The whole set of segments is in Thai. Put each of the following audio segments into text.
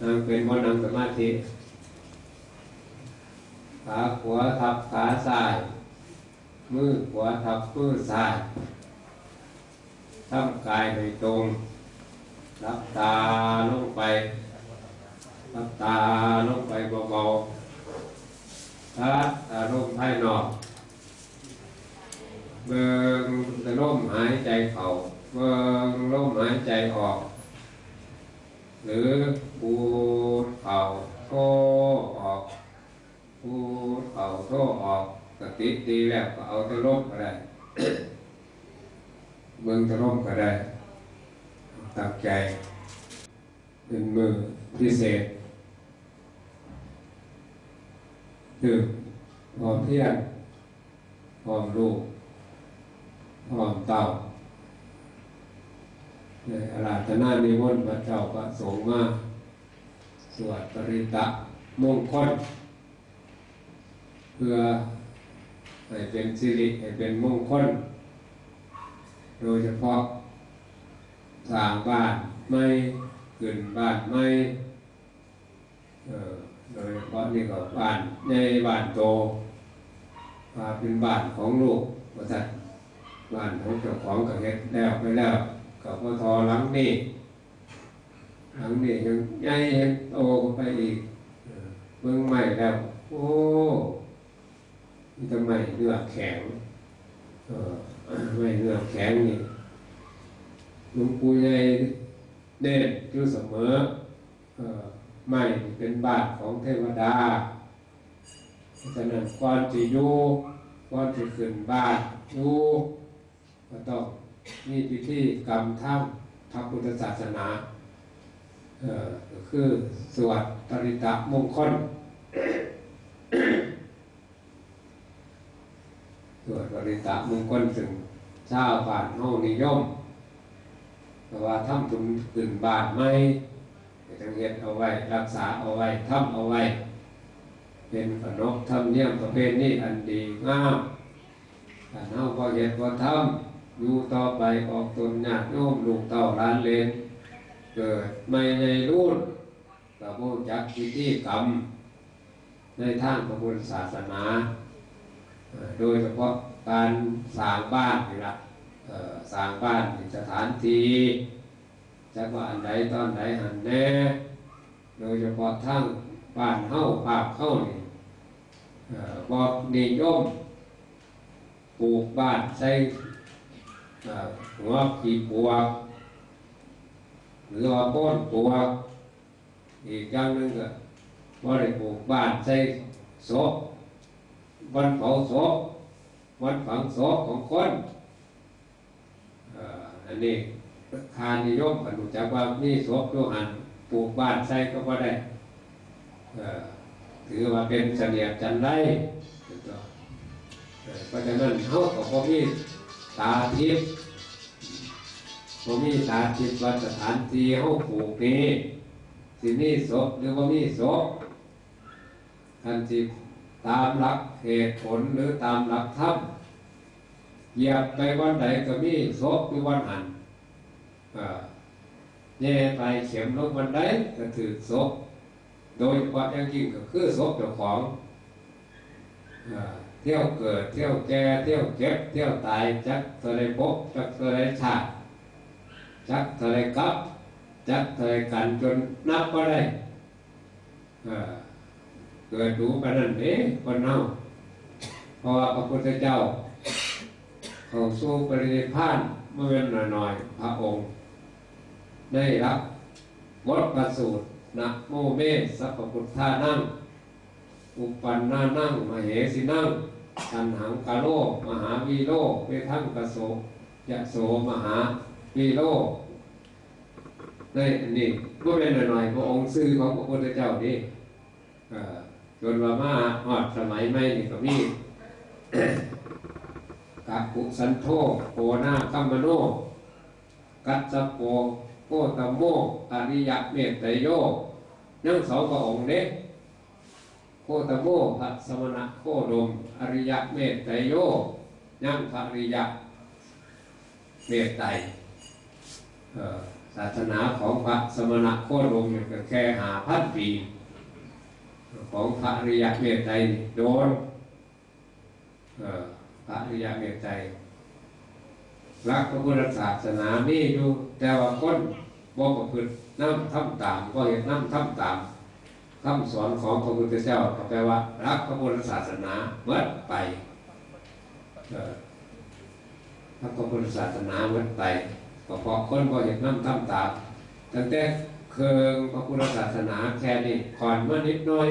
นั่งเป็นวันนั่งสมาธิขาขวาทับขาซ้าย มือขวาทับมือซ้ายทำกายให้ตรงรับตาลงไปรับตาลงไปเบาๆถ้าตาลงภายนอกเบิ่งแต่ลมหายใจเข้าเบิ่งลมหายใจออก หรือปูดเข่าโทออกปูดเข่าโทออกกติตีแล้วก็เอาต่ลมก็ได้เบิ่งต่ลมก็ได้ตั้งใจ เป็นมือพิเศษหนึ่งพร้อมเพียรพร้อมลูกพร้อมเต่า ในอาราธนานิมนต์พระเจ้าพระสงฆ์มาสวดปริตะมงคลเพื่อให้เป็นสิริให้เป็นมงคล โดยเฉพาะสร้างบ้านไม่ขึ้นบ้านไม่โดยเฉพาะนี่ก็บ้านในบ้านโตว่าเป็นบ้านของลูกว่าท่านบ้านของเจ้าของก็เฮ็ดแล้วไปแล้ว กบพทอหลังนี่หลังนี่ยังใหญ่ยังโตไปอีกเอองใหม่แล้ว โอ้มีทำไมเนื้อแข็งไม่เนื้อแข็งนี่หลวงปู่ใหญ่เด่นอยู่เสมอไม่เป็นบานของเทวดาฉะนั้นก่อนจะอยู่ก่อนจะขึ้นบานอยู่ก็ต้อง มีพิธีกรรมท่าพระพุทธศาสนาคือสวดปริตะมงคลสวดปริตะมงคลถึงเช้าบานเฮานิยมแต่ว่าทำทุนขึ้นบาทไม่จังเฮ็ดเอาไว้ รักษาเอาไว้ทำเอาไว้ เป็นขนบธรรมเนียมประเพณีอันดีงามถ้าเฮาบ่เฮ็ดบ่ทำ อยู่ต่อไปออกตนญาติโยมลูกเต้าหลานเลนเกิดไม่ในรุ่นก็บ่รู้จักพิธีกรรม ในทางพระพุทธศาสนา โดยเฉพาะการสร้างบ้านนี่ละสร้างบ้านนี่สถานที่จักว่าอันใดตอนใดหันแน่ โดยเฉพาะทางบ้านเฮาภาคเฮานี่เอ่อบ่นิยมปลูกบ้านใส่เอ่อ หัวขีปลวหรือว่าโป้นปลวอีกอย่างหนึ่งก็ว่าได้ปลูกบ้านใส่ศพวันเผาศพวันฝังศพของคนอันนี้คานิยมอนุจักว่ามีศพอยู่หันปลูกบ้านใส่ก็ว่าได้ถือว่าเป็นเสนียดจันไรกต้องเพราะฉะนั้นเขาก็บ่มี ตาทิพย์บ่มีตาทิพย์ว่าสถานที่เขาปลูกนี้สิมีศพหรือว่ามีศพท่านที่ตามหลักเหตุผลหรือตามหลักธรรมเหยียบไปวันใดก็มีศพอยู่วันหันอ่าแย่ไปเข็มลงวันใดก็ถือศพโดยเฉพาะอย่างยิ่งก็คือศพเจ้าของอ่า เที่ยวเกิดเที่ยวแก่เที่ยวเจ็บเที่ยวตายจักเท่าไรพบจักเท่าไรชาติจักเท่าไรกับจักเท่าไรกันจนนับก็ได้เกิดดูกันนั่นเองคนเน่าเพราะว่าพระพุทธเจ้า เขาสู้ปรินิพานเมื่อเป็นหน่อยๆพระองค์ ได้รับบทประสูตรนะโมเมสัพพพุทธานั่ง อุปันนานั่งมเหสินั่ง อันหังกาโลมหาวีโลเวทังกโสยะโสมหาวีโลนอันนี้ก็เป็นหน่อยๆพระองค์ซื้อของพระพุทธเจ้านี่จนว่ามาฮอดสมัยใหม่นี่ก็มีกัปุสันโธโกนาคัมมโน กัจจโปโกตมโมอริยะเมตไตโยนั่งสองพระองค์เด้ โคตโมพระสมณะโคดม อริยะเมตไตโยยังพระอริยะเมตไตศาสนาของพระสมณะโคดมเนี่ยก็แค่หาพันปีของพระอริยเมตไตรโดนพระอริยเมตไตรรักพระพุทธศาสนามีอยู่แต่ว่าคนบ่ประพฤติน้ำทำตามก็เห็นน้ำทำตาม คำสอนของพระพุทธเจ้าแปลว่า รักพระพุทธศาสนาเมื่อไปรักพระพุทธศาสนาเมื่อไปก็พราะคนบ่เห็นน้ำทำตาตั้งแต่เคืองพระพุทธศาสนาแค่นี้ก่อนมานิดหน้อย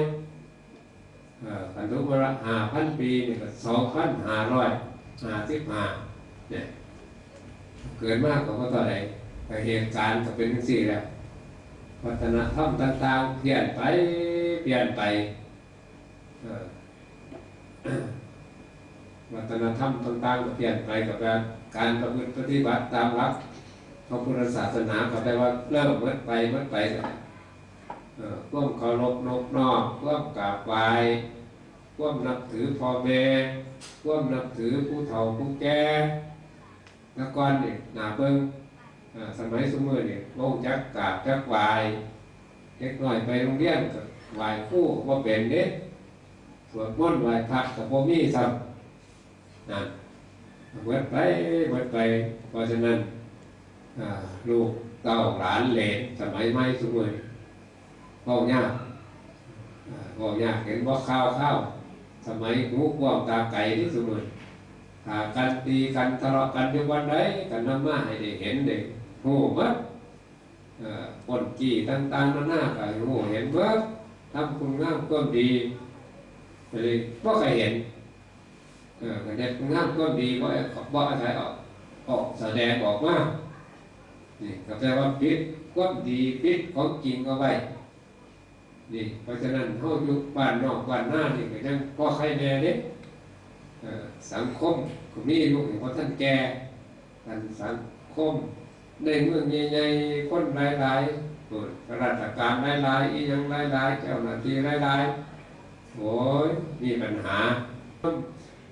เอ่อพันธุมระหาพันปีนี่ก็สองพันหาร้อยหาสิบหาเนี่ยเกิดมากกว่าก็ต่อใดแต่เหตุการณ์ก็เป็นทั้งสี่แล้ว วัฒนธรรมต่างๆ เปลี่ยนไปเปลี่ยนไปวัฒนธรรมต่างๆก็เปลี่ยนไปกับการการประพฤติปฏิบัติตามหลักพระพุทธศาสนาก็แปลว่าเริ่มเมื่อไปเมื่อไปแล้วเอ่อร่วมเคารพนอบนอบร่วมกราบไหว้ร่วมนับถือพ่อแม่ร่วมนับถือผู้เฒ่าผู้แก่แล้วก่อนนี่หนาเบิ้ง สมัยสมัยนี่ลงจักกาบจักวายเล็กน้อยไปโรงเรียนก็ไหวครู่ว่าเป็นเด้สวดมนต์ไหวพระกับพ่อมีซ้ำนั่นเบิดไปเบิดไปเพราะฉะนั้นอ่าลูกเต้าหลานเหลนสมัยใหม่สมัยเป้ายากอ่าบอกอยากเห็นว่าข้าวข้าวสมัยหูกว้างตาไก่ที่สุดเลยหากันตีกันทะเลาะกันอยู่วันใดกันนำมาให้ได้เห็นเด็ก หูมัดเอ่อปนกี่ต่างๆนาหน้าก็หูเห็นเบิดทำคุณงามก็ดีเลยบ่เคยเห็นเออกันเด็ดคุณงามก็ดีบ่บ่อาศัยออกออกแสดงออกมานี่ก็แปลว่าปิดความดีปิดของจริงเอาไว้นี่เพราะฉะนั้นเฮาอยู่บ้านนอกบ้านหน้านี่ก็ยังพอใครแน่เด้เอ่สังคมก็มีลูกเพราะท่านแก่กันสังคม ในเมืองใหญ่ๆคนหลายๆราชการหลายๆอีหยังหลายๆเจ้าหน้าที่หลายๆโอ้ยมีปัญหา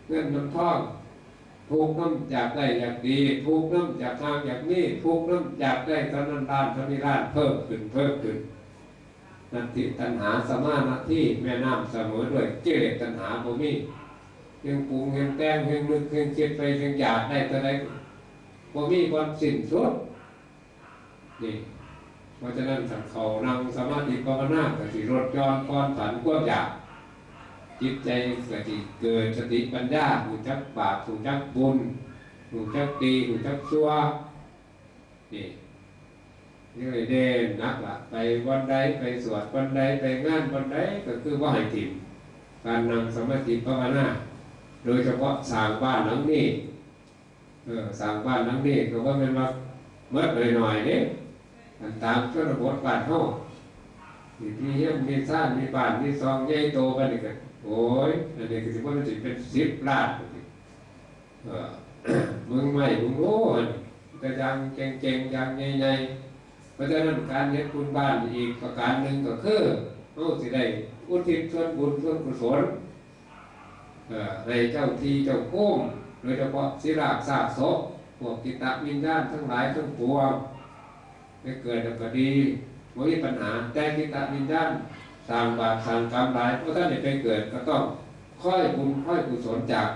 เงินน้ำท่องทุกน้ำอยากได้อยากดีทุกน้ำอยากทางอยากนี้ทุกน้ำอยากได้ตอนนั้นด้านตอนนี้ด้านเพิ่มขึ้นเพิ่มขึ้นนัตติตัณหาสมานาที่แม่น้ำเสมอด้วยเจริญตัณหาบ่มีเพียงปรุงเพียงแต่งเพียงนึกเพียงคิดไปเพียงอยากได้แต่ใดบ่มีความสิ้นสุด นี่เพราะฉะนั้นสังเขานั่งสมาธิภาวนาก็สิลดหย้อนความฝันความอยากจิตใจก็สิเกิดสติปัญญาหูจักบาปหูจักบุญหูจักดีหูจักชั่วนี่นี่เลยเด่นนักละไปวันใดไปสวดวันใดไปงานวันใดก็คือว่าให้ถิ่มการนั่งสมาธิภาวนาโดยเฉพาะสร้างบ้านหลังนี้เออสร้างบ้านหลังนี้ก็ว่าเป็นว่าเมื่อเลยหน่อยๆเนี่ย ตามชนบทบ้านเฮาที่มีเฮียมีซ่านมีบ้านมีซองใหญ่โตกันนี่ก็โอ้ยอันนี้ก็สิว่ามันสิเป็นสิบล้านเออมึงไม่มึงโง่อันนี้ก็ยังเก่งๆยังใหญ่ๆเพราะฉะนั้นการเฮ็ดบุญบ้านอีกประการหนึ่งก็คือเฮาสิได้อุทิศส่วนบุญส่วนกุศลเออให้เจ้าที่เจ้าโค้งโดยเฉพาะศิลากซากศพพวกกิตตวิญญาณทั้งหลายทั้งปวง ไม่เกิดแล้วก็ดีไม่มีปัญหาแต่กิตตวิญญาณสร้างบาปสร้างกรรมหลายเพราะท่านได้ไปเกิดก็ต้องค่อยบุญค่อยกุศลจาก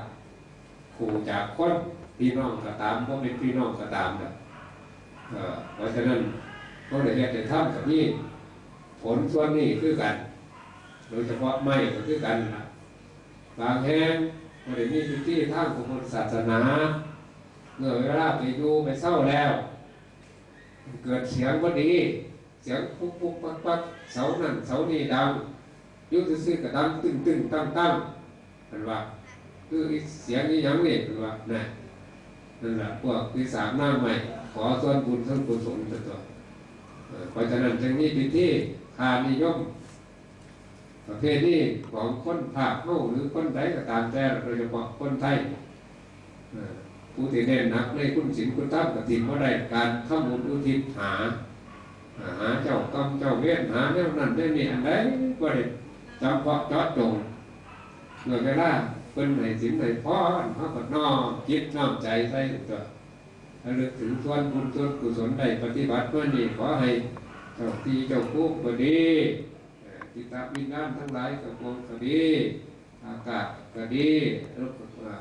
ขู่จากคนพี่น้องก็ตามพราะเป็นพี่น้องก็ตามนะเออเพราะฉะนั้นพราะเดี๋ยวจะทำกับนี่ผลส่วนนี้คือกัน โดยเฉพาะไม่ก็คือกันนะบางแห่งพอเดี๋ยวนี้พิธีทางของศาสนา เมื่อเวลาไปอยู่ไปเศร้าแล้ว เกิดเสียงพอดี เสียงปุ๊บปุ๊บปักปักเสานั่นเสานี่ดังยุติซื่อก็ดังตึ้งตึ้งตั้งตั้งเป็นว่า คือเสียงนี้ยังเนี่เป็นว่านั่นนั่นแหละพวกที่สามหน้าใหม่ ขอส่วนบุญส่วนกุศลตัวเอ่อเพราะฉะนั้นจึงมีพิธีทานนิยมประเภทนี้ของคนภาคเข้าหรือคนใดก็ตามแต่โดยเฉพาะคนไทย ผู้ที่เน้นหนักในคุณศีลคุณธรรมกติว่าได้การข้ามุนอุทิศหาหาเจ้ากรรมเจ้าเวรหาแนวนั้นได้มีอันใดก็ได้จำเพาะจาะจงเมื่อเวลาเป็นไหนสินไหนพรเขาก็นอมจิตน้อมใจใส่ตัวระลึกถึงส่วนบุญส่วนกุศลได้ปฏิบัติเมื่อนี้ขอให้เจ้าที่เจ้าภูมิก็ดีเอ่อทิตาวิญญาณทั้งหลายกับวงก็ดีอากาศก็ดีลูกอ่า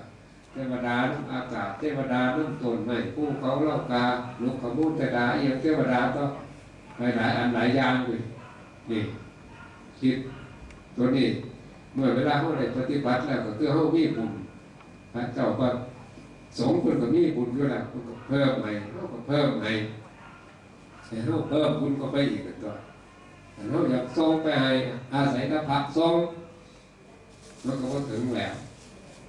เทวดาน้ำอากาศ เทวดาน้ำต้นไม้ผู้เขาเล่ากาลูกขมูลเทวดาเอียงเทวดาก็หลายหลายอันหลายอย่างเลยนี่คิดตัวนี้เมื่อเวลาเขาได้ปฏิบัติแล้วก็คือเขามีบุญพระเจ้าก็สงคนก็มีบุญอยู่แล้วเขาก็เพิ่มใหม่เขาก็เพิ่มใหม่แต่เขาเพิ่มบุญก็ไปอีกตัวแต่เขาอยากส่งไปให้อาศัยกับพระทรงมันก็ถึงแล้ว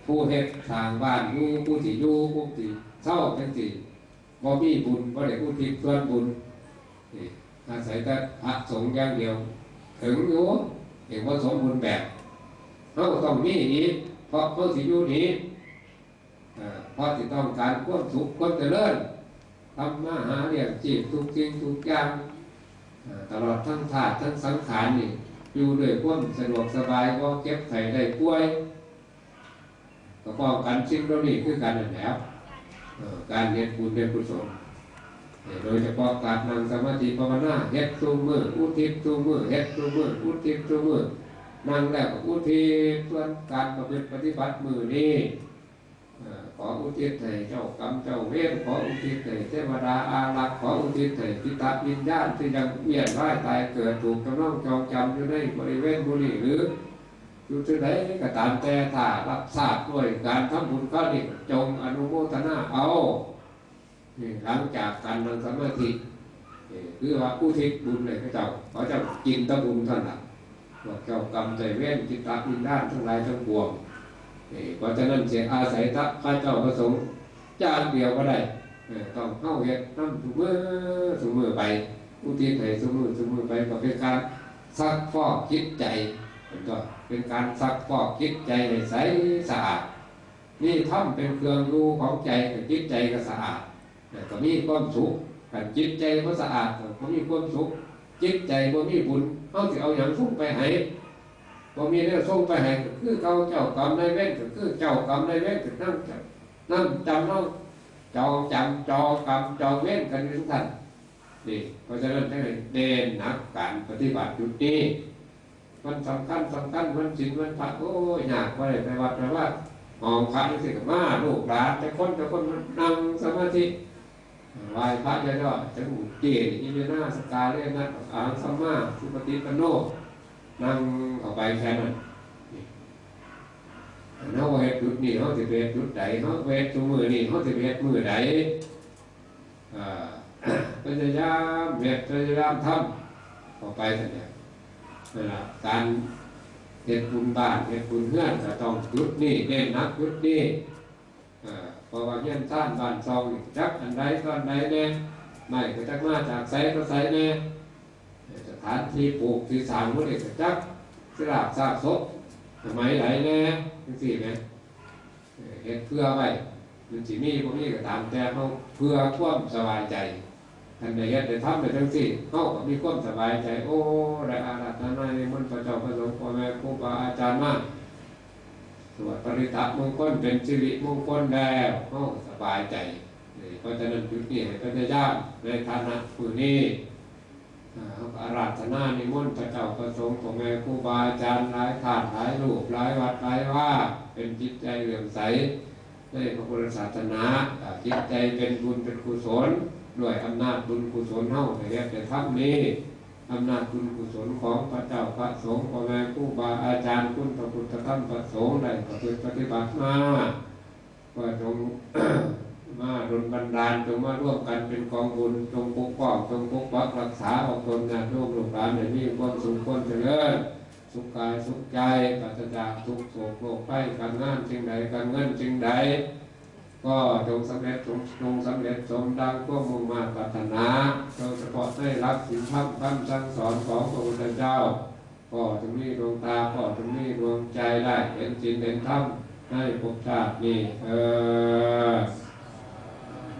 ผู้เฮ็ดทางบ้านอยู่ผู้ที่อยู่ผู้ที่เศร้าเป็นที่บ่มีบุญบ่ได้ผู้ที่ส่วนบุญอาศัยแต่พระสงฆ์อย่างเดียว ถึงอยู่เห็นว่าสมบูรณ์แบบเขาต้องมีอีกเพราะเขาสิอยู่นี้เพราะที่ต้องการความสุขความเจริญทำมาหาเลี้ยงชีพทุกสิ่งทุกอย่างตลอดทั้งธาตุทั้งสังขารนี่อยู่ด้วยความสะดวกสบายก็เก็บไข่ได้ป่วย ก็ป้องกันสิ่งเหล่านี้คือการนั่นแล้วการเฮ็ดบุญเฮ็ดกุศลโดยเฉพาะการนั่งสมาธิภาวนาเฮ็ดทุกมืออุทิศทุกมือเฮ็ดทุกมืออุทิศทุกมือนั่งแล้วก็อุทิศส่วนการประพฤติปฏิบัติมือนี่ขออุทิศให้เจ้ากรรมเจ้าเวรขออุทิศให้เทวดาอารักษ์ขออุทิศให้พิทักษ์วิญญาณที่ยังเวียนว่ายตายเกิดถูกกำลังจองจำอยู่ในบริเวณบุรีหรือ อยู่ที่ไหนก็ตามแต่ถ้ารับทราบด้วยการทำบุญก็นี่จงอนุโมทนาเอาหลังจากการนั่งสมาธิคือว่าผู้ทิศบุญเลยพระเจ้าเขาจะกินตะบุญเท่านั้นพวกเจ้ากรรมใจเว้นจิตตาอินด้านทั้งหลายทั้งปวงเพราะฉะนั้นเสียอาศัยทัพข้าเจ้าประสงค์จานเดียวก็ได้ต้องเข้าเฮ็ดน้ำถุมือถุมือไปอุทิศให้ถุมือถุมือไปก็เป็นการซักฟอกจิตใจ เป็นต้นเป็นการซักฟอกจิตใจให้ใสสะอาดนี่ถ้ำเป็นเครื่องรูของใจกับจิตใจก็สะอาดแต่ก็มีความสุขกันจิตใจก็สะอาดก็มีความสุขจิตใจบ่มีบุญเขาสิเอาอย่างส่งไปให้บ่มีเรื่องส่งไปให้ก็คือเขาเจ้ากรรมนเวรก็คือเจ้ากรรมนเวรก็นั่งจำนั่งจำนั่งจองจำจองกรรมจองเวรกันทุกท่านนี่เพราะฉะนั้นให้เด่นนักการปฏิบัติจุดนี้ มันสำคัญสำคัญมันสินมันพระโอ้ยยากไปไปวัดไปว่าหองพระนี่สิกับมาลูกหลานแต่คนแต่คนมันนั่งสมาธิไหว้พระเยอะๆจะหูเจดอินเดียนาสกาเลนัทอ่างสัมมาสุปฏิปันโนนั่งเข้าไปแค่นั้นนี่เฮาเฮ็ดจุดนี้เฮาสิไปเฮ็ดจุดใดเฮาเฮ็ดจุมือนี่เฮาสิไปเฮ็ดมือใดอ่าพยายามเฮ็ดพยายามทำเข้าไปเท่านั้ นนั่นแหละการเฮ็ดบุญบ้านเฮ็ดบุญเฮือนก็ต้องจุดนี้เน้นนักจุดนี่เพราะว่าเฮียนท่านบ้านซองจักอันใดก็อันใดแน่ไม่ก็จักมาจากไสก็ไสแน่สถานที่ปลูกที่สร้างบ่ได้ก็จักสลาบซากศพสมัยไหนแน่จังซี่แหมเอ่อเฮ็ดเพื่อไว้มันสิมีบ่มีก็ตามแต่เฮาเพื่อความสบายใจ ท่านได้เฮ็ดได้ทำได้ทั้งสิ้นเขาก็มีความสบายใจ โอ้ได้อาราธนาในมนต์พระเจ้าพระสงฆ์พ่อแม่ครูบาอาจารย์มากสวดปริตะมงคลเป็นสิริมงคลแล้วเขาสบายใจนี่เพราะฉะนั้นจุดนี้ให้พระเจ้าในฐานะผู้นี้อาเขาอาราธนาในมนต์พระเจ้าพระสงฆ์พ่อแม่ครูบาอาจารย์หลายถาดหลายรูปหลายวัดหลายว่าเป็นจิตใจเหลื่อมใสในพระพุทธศาสนาอ่าจิตใจเป็นบุญเป็นกุศล ด้วยอำนาจบุญกุศลเฮาแต่เรียกแต่ทัพนี้อำนาจบุญกุศลของพระเจ้าพระสงฆ์พ่อแม่ครูบาอาจารย์คุณพระพุทธธรรมพระสงฆ์ได้ประพฤติปฏิบัติมาว่าจงมาดลบันดาลจงมาร่วมกันเป็นกองบุญจงปกป้องจงปกปักรักษาออกตนงานร่วมลูกหลานในมีความสุขความเจริญสุขกายสุขใจปราศจากทุกโศกโรคภัยการงานสิ่งใดการเงินสิ่งใด ก็จงสำเร็จจงจงสำเร็จสมดังก็มุ่งมาปรารถนาโดยเฉพาะได้รับสิ่งธรรมคำสั่งสอนของพระพุทธเจ้าก็จงมีดวงตาก็จงมีดวงใจได้เห็นสิ่งเห็นธรรมให้ภพชาตินี้เออ